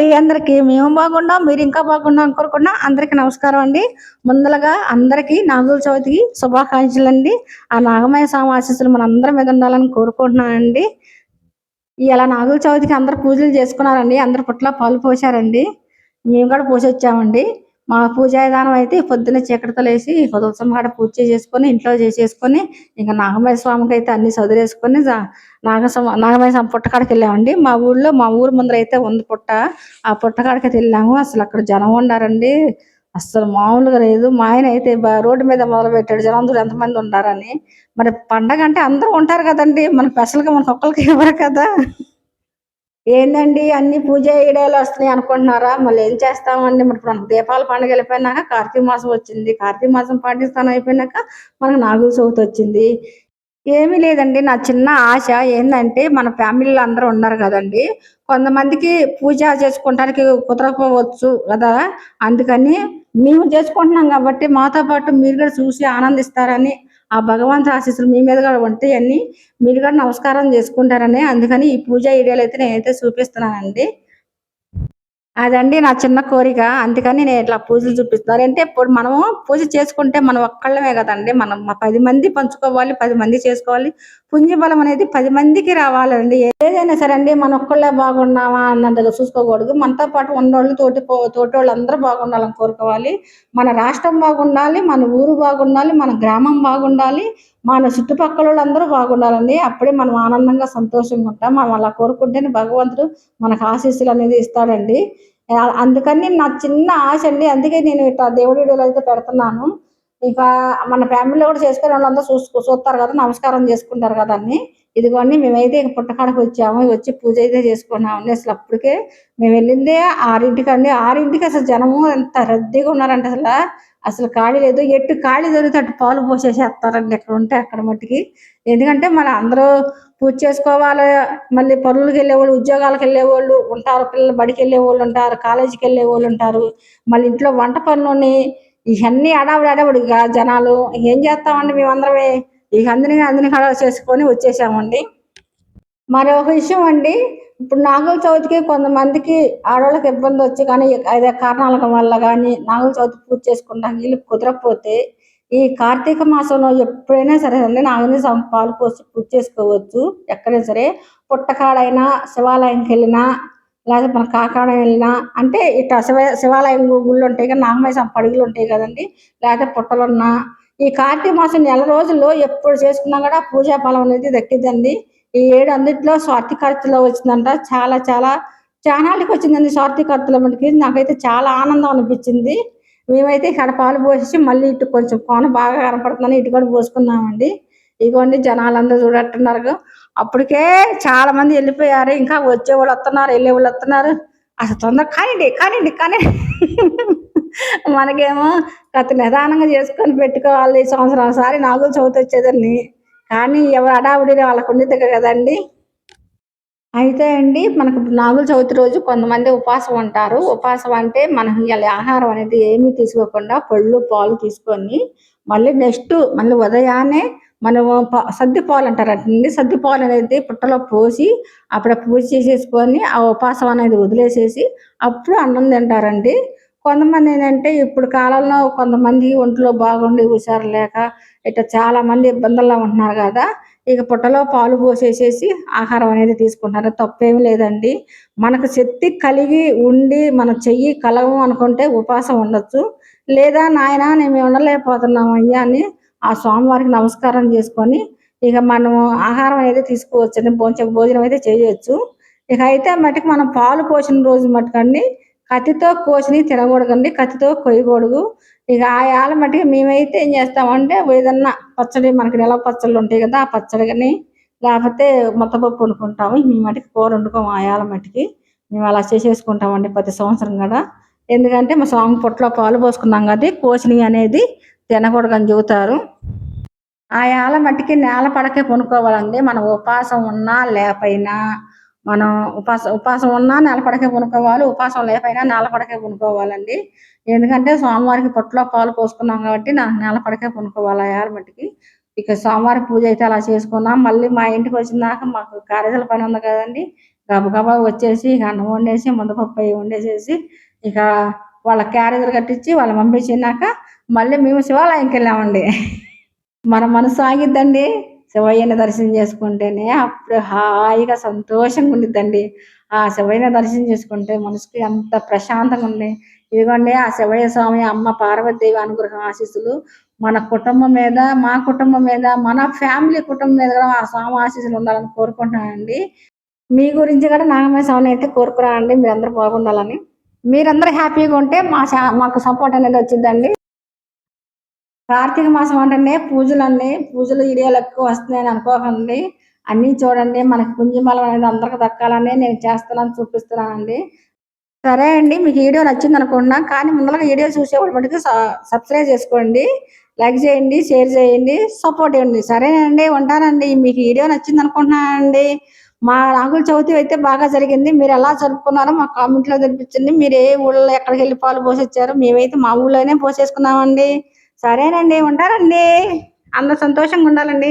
అండి. అందరికి మేము బాగున్నాం మీరు ఇంకా బాగున్నాం కోరుకున్నా అందరికి నమస్కారం అండి. ముందలగా అందరికి నాగుల చవితికి శుభాకాంక్షలు అండి ఆ నాగమయ స్వామి ఆశీస్సులు మన అందరి మీద ఉండాలని కోరుకుంటున్నానండి ఇలా నాగుల చవితికి అందరు పూజలు చేసుకున్నారండి. అందరు పుట్ల పాలు పోసారండి మేము కూడా పోసి వచ్చామండి. మా పూజా విధానం అయితే పొద్దున్న చీకటితో లేసి తులసం పూజ చేసుకొని ఇంట్లో చేసేసుకొని ఇంకా నాగమయ స్వామికి అయితే అన్ని చదివేసుకొని నాగసం నాగమయ స్వామి పుట్టకాడికి వెళ్ళామండి. మా ఊళ్ళో మా ఊరు ముందర అయితే ఉంది పుట్ట. ఆ పుట్టకాడికి అయితే వెళ్ళాము. అసలు అక్కడ జనం ఉండారండి. అసలు మామూలుగా లేదు. మా ఆయన అయితే రోడ్డు మీద మొదలు పెట్టాడు జనం ఎంతమంది ఉంటారని మరి పండగ అంటే అందరూ ఉంటారు కదండి. మన స్పెషల్గా మన ఒక్కరికి ఇవ్వరు కదా. ఏందండి అన్ని పూజ ఈడేలు వస్తున్నాయి అనుకుంటున్నారా? మళ్ళీ ఏం చేస్తామండి? మరి ఇప్పుడు పండుగ వెళ్ళిపోయినాక కార్తీక మాసం వచ్చింది. కార్తీక మాసం పాటిస్తాను అయిపోయినాక మనకు నాగుల చవితి వచ్చింది. ఏమీ లేదండి. నా చిన్న ఆశ ఏంటంటే మన ఫ్యామిలీలో అందరూ ఉన్నారు కదండి. కొంతమందికి పూజ చేసుకోవడానికి కుదరకపోవచ్చు కదా? అందుకని మేము చేసుకుంటున్నాం కాబట్టి మాతో పాటు మీరు కూడా చూసి ఆనందిస్తారని ఆ భగవంతు ఆశీస్సులు మీ మీద కూడా అన్నీ మీరు కూడా నమస్కారం చేసుకుంటారని అందుకని ఈ పూజ ఏరియాలో అయితే నేనైతే చూపిస్తున్నానండి. అదండి నా చిన్న కోరిక. అందుకని నేను ఇట్లా పూజలు చూపిస్తున్నారు అంటే ఇప్పుడు మనము పూజ చేసుకుంటే మనం ఒక్కళ్ళమే కదండి. మనం పది మంది పంచుకోవాలి పది మంది చేసుకోవాలి. పుణ్యబలం అనేది పది మందికి రావాలండి. ఏదైనా సరే అండి మన ఒక్కళ్ళే బాగున్నావా అన్నంతగా చూసుకోకూడదు. మనతో పాటు ఉన్నోళ్ళు తోటి పో- తోటి వాళ్ళు అందరూ బాగుండాలని కోరుకోవాలి. మన రాష్ట్రం బాగుండాలి మన ఊరు బాగుండాలి మన గ్రామం బాగుండాలి. మన చుట్టుపక్కల వాళ్ళందరూ బాగుండాలండి. అప్పుడే మనం ఆనందంగా సంతోషంగా ఉంటాం. మనం అలా కోరుకుంటేనే భగవంతుడు మనకు ఆశీస్సులు అనేది ఇస్తాడండి. అందుకని నా చిన్న ఆశ అండి. అందుకే నేను ఇట్లా దేవుడి వీడియోలు అయితే పెడుతున్నాను. ఇంకా మన ఫ్యామిలీలో కూడా చేసుకునే వాళ్ళందరూ చూసుకో చూస్తారు కదా నమస్కారం చేసుకుంటారు కదా అని. ఇదిగోండి మేమైతే ఇక పుట్టకాడకు వచ్చాము. వచ్చి పూజ అయితే చేసుకున్నామండి. అసలు అప్పటికే మేము వెళ్ళిందే ఆరింటికి అండి. ఆరింటికి అసలు జనము ఎంత రద్దీగా ఉన్నారంటే అసలు అసలు ఖాళీ లేదు. ఎట్టు ఖాళీ దొరికితే అటు పాలు పోసేసేస్తారండి ఎక్కడ ఉంటే అక్కడ మట్టుకి. ఎందుకంటే మన అందరూ పూజ చేసుకోవాలి. మళ్ళీ పనులకు వెళ్ళేవాళ్ళు ఉద్యోగాలకు వెళ్ళేవాళ్ళు ఉంటారు. పిల్లలు బడికి వెళ్ళేవాళ్ళు ఉంటారు కాలేజీకి వెళ్ళే వాళ్ళు ఉంటారు. మళ్ళీ ఇంట్లో వంట పనులని ఇవన్నీ అడావుడి అడావుడిగా జనాలు ఏం చేస్తామండి మేమందరమే? ఇక అందరినీ అందరినీ హడా చేసుకొని వచ్చేసామండి. మరి ఒక విషయం అండి. ఇప్పుడు నాగుల చవితికి కొంతమందికి ఆడవాళ్ళకి ఇబ్బంది వచ్చి కానీ అదే కారణాల వల్ల కానీ నాగుల చవితి పూజ చేసుకుంటాం వీళ్ళు కుదరకపోతే ఈ కార్తీక మాసంలో ఎప్పుడైనా సరే అండి నాగుని సం- పాలు పోసి పూజ చేసుకోవచ్చు. ఎక్కడైనా సరే పుట్టకాడైనా శివాలయంకి వెళ్ళినా లేకపోతే మన కాకాడ వెళ్ళినా అంటే ఇట్లా శివ శివాలయం గుళ్ళు ఉంటాయి కదా నాగమయ స్వామి పడుగులు ఉంటాయి కదండి. లేకపోతే పుట్టలున్నా ఈ కార్తీక మాసం నెల రోజుల్లో ఎప్పుడు చేసుకున్నా కూడా పూజా ఫలం అనేది దక్కిద్దండి ఈ ఏడు అందుట్లో స్వాతి వచ్చిందంట. చాలా చాలా చానాళ్ళకి వచ్చిందండి స్వార్థికర్తల మనకి మటుకి. నాకైతే చాలా ఆనందం అనిపించింది. మేమైతే ఇక్కడ పాలు పోసేసి మళ్ళీ ఇటు కొంచెం కోన బాగా కనపడుతుందని ఇటు కూడా పోసుకున్నామండి. ఇదిగోండి జనాలందరూ చూడట్టున్నారు. అప్పటికే చాలా మంది వెళ్ళిపోయారు. ఇంకా వచ్చే వాళ్ళు వస్తున్నారు వెళ్ళే వాళ్ళు వస్తున్నారు. అసలు తొందర కానివ్వండి కానివ్వండి కానీ మనకేమో గత నిదానంగా చేసుకొని పెట్టుకోవాలి. సంవత్సరం ఒకసారి నాగులు చవితి వచ్చేదాన్ని కానీ ఎవరు అడావుడి వాళ్ళకు ఉండేది కదండి? అయితే అండి మనకు నాగుల చవితి రోజు కొంతమంది ఉపవాసం ఉంటారు. ఉపవాసం అంటే మనం ఇవాళ ఆహారం అనేది ఏమీ తీసుకోకుండా పళ్ళు పాలు తీసుకొని మళ్ళీ నెక్స్ట్ మళ్ళీ ఉదయాన్నే మనము సద్ది పాలు అంటారండి సద్ది పాలు అనేది పుట్టలో పోసి అప్పుడు పూజ చేసేసుకొని ఆ ఉపవాసం అనేది వదిలేసేసి అప్పుడు అన్నం తింటారండి. కొంతమంది ఏంటంటే ఇప్పుడు కాలంలో కొంతమంది ఒంట్లో బాగుండి హుషారు లేక ఇట్లా చాలామంది ఇబ్బందుల్లో ఉంటున్నారు కదా. ఇక పుట్టలో పాలు పోసేసేసి ఆహారం అనేది తీసుకుంటారు తప్పేం లేదండి. మనకు శక్తి కలిగి ఉండి మన చెయ్యి కలవం అనుకుంటే ఉపాసం ఉండొచ్చు. లేదా నాయన మేము ఉండలేకపోతున్నాం అయ్యా అని ఆ స్వామివారికి నమస్కారం చేసుకొని ఇక మనము ఆహారం అనేది తీసుకోవచ్చు. భోజనం భోజనం అయితే చేయొచ్చు. ఇక అయితే మటుకు మనం పాలు పోసిన రోజు మటుకండి కత్తితో కోసిని తినకూడదండి కత్తితో కొయ్యకూడదు. ఇక ఆ ఆల మటుకు మేమైతే ఏం చేస్తామంటే ఏదన్నా పచ్చడి మనకి నెల పచ్చళ్ళు ఉంటాయి కదా ఆ పచ్చడి కానీ లేకపోతే మొత్తపప్పు వండుకుంటాము. మేము మటుకు కూర వండుకోము ఆ ఆల మటుకి మేము అలా చేసేసుకుంటామండి ప్రతి సంవత్సరం కూడా. ఎందుకంటే మా స్వామి పొట్టలో పాలు పోసుకున్నాం కదా కోసిని అనేది తినకూడదని చెబుతారు. ఆ ఆల మట్టికి నేల పడకే కొనుక్కోవాలండి. మనం ఉపాసం ఉన్నా లేకపోయినా మనం ఉపాస ఉపాసం ఉన్నా నెలపడకే కొనుక్కోవాలి ఉపాసం లేకపోయినా నేల పడకే కొనుక్కోవాలండి ఎందుకంటే స్వామివారికి పొట్టలో పాలు పోసుకున్నాం కాబట్టి నాకు నిలపడకే కొనుక్కోవాలి ఆ మట్టికి. ఇక సోమవారం పూజ అయితే అలా చేసుకున్నాం. మళ్ళీ మా ఇంటికి వచ్చినాక మాకు కార్యదల పని ఉంది కదండి. గబగబా వచ్చేసి ఇక అన్నం వండేసి ముందపప్పు అవి వండేసేసి ఇక వాళ్ళ క్యారేజీలు కట్టించి వాళ్ళు పంపించినాక మళ్ళీ మేము శివాలయంకి వెళ్ళామండి. మన మనసు ఆగిద్దండి. శివయ్యని దర్శనం చేసుకుంటేనే అప్పుడు హాయిగా సంతోషంగా ఉండిద్దండి. ఆ శివయ్యని దర్శనం చేసుకుంటే మనసుకి అంత ప్రశాంతంగా ఉంది. ఇదిగోండి ఆ శివయ్య స్వామి అమ్మ పార్వతీదేవి అనుగ్రహం ఆశీస్సులు మన కుటుంబం మీద మా కుటుంబం మీద మన ఫ్యామిలీ కుటుంబం మీద కూడా ఆ స్వామి ఆశీస్సులు ఉండాలని కోరుకుంటున్నానండి. మీ గురించి కూడా నాగమయ స్వామిని అయితే కోరుకున్నానండి. మీరందరూ బాగుండాలని. మీరందరూ హ్యాపీగా ఉంటే మా మాకు సపోర్ట్ అనేది వచ్చిందండి కార్తీక మాసం అంటేనే పూజలు అన్నీ పూజలు వీడియోలు ఎక్కువ వస్తున్నాయని అనుకోకండి. అన్నీ చూడండి. మనకి పుంజిమలం అనేది అందరికి దక్కాలని నేను చేస్తున్నాను చూపిస్తున్నానండి. సరే అండి మీకు వీడియో నచ్చింది అనుకుంటున్నా. కానీ ముందరగా వీడియో చూసేవాళ్ళు మటుకు స- సబ్స్క్రైబ్ చేసుకోండి. లైక్ చేయండి షేర్ చేయండి సపోర్ట్ ఇవ్వండి. సరేనండి ఉంటానండి. మీకు వీడియో నచ్చింది అనుకుంటున్నానండి. మా రాగుల చవితి అయితే బాగా జరిగింది. మీరు ఎలా జరుపుకున్నారో మా కామెంట్లో తెలిపించండి. మీరు ఏ ఊళ్ళో ఎక్కడికి వెళ్ళి పాలు పోసొచ్చారో మేమైతే మా ఊళ్ళోనే పోసేసుకున్నామండి. సరేనండి ఉంటారండి. అందరూ సంతోషంగా ఉండాలండి.